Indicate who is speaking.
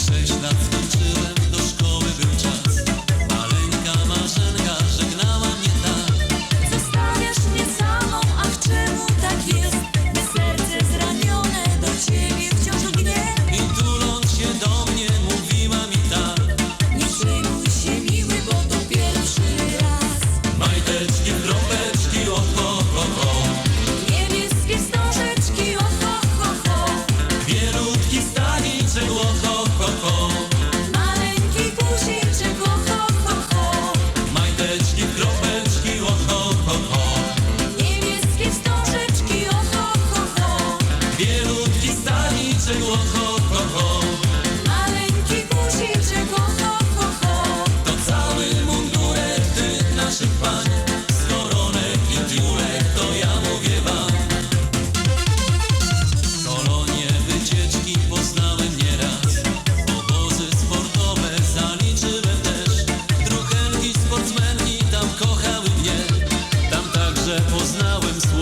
Speaker 1: sześć lat skończyłem, żyło ho, ho, ho. Maleńki To cały mundurek tych naszych pań Z i tiulek, to ja mówię wam. Kolonie wycieczki poznałem nieraz. Obozy sportowe zaliczyłem też. Druhenki, sportsmenki tam kochały mnie. Tam także poznałem słowa